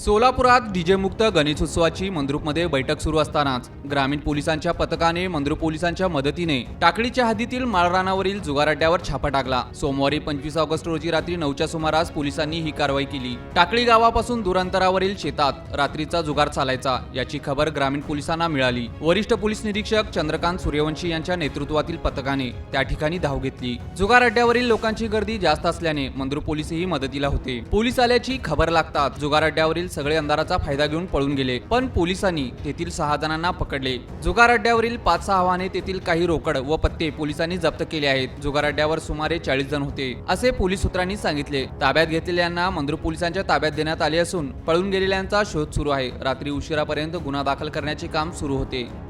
सोलापुरात डीजेमुक्त गणेशोत्सवाची मंद्रुपमध्ये बैठक सुरू असतानाच ग्रामीण पोलिसांच्या पथकाने मंद्रुप पोलिसांच्या मदतीने टाकळीच्या हद्दीतील माळरानावरील जुगार अड्ड्यावर छापा टाकला. सोमवारी पंचवीस ऑगस्ट रोजी रात्री नऊच्या सुमारास पोलिसांनी ही कारवाई केली. टाकळी गावापासून दुरांतरावरील शेतात रात्रीचा जुगार चालायचा याची खबर ग्रामीण पोलिसांना मिळाली. वरिष्ठ पोलीस निरीक्षक चंद्रकांत सूर्यवंशी यांच्या नेतृत्वातील पथकाने त्या ठिकाणी धाव घेतली. जुगार अड्ड्यावरील लोकांची गर्दी जास्त असल्याने मंद्रुप पोलीसही मदतीला होते. पोलीस आल्याची खबर लागतात जुगार अड्ड्यावरील सगळे अंधाराचा फायदा घेऊन पळून गेले पण पोलिसांनी तेथील सहा जणांना पकडले. जुगार अड्ड्यावरील पाच सहा वाहने तेथील काही रोकड व पत्ते पोलिसांनी जप्त केले आहेत. जुगार अड्ड्यावर सुमारे चाळीस जण होते असे पोलीस सूत्रांनी सांगितले. ताब्यात घेतलेल्यांना मंदूर पोलिसांच्या ताब्यात देण्यात आले असून पळून गेलेल्यांचा शोध सुरू आहे. रात्री उशिरापर्यंत गुन्हा दाखल करण्याचे काम सुरू होते.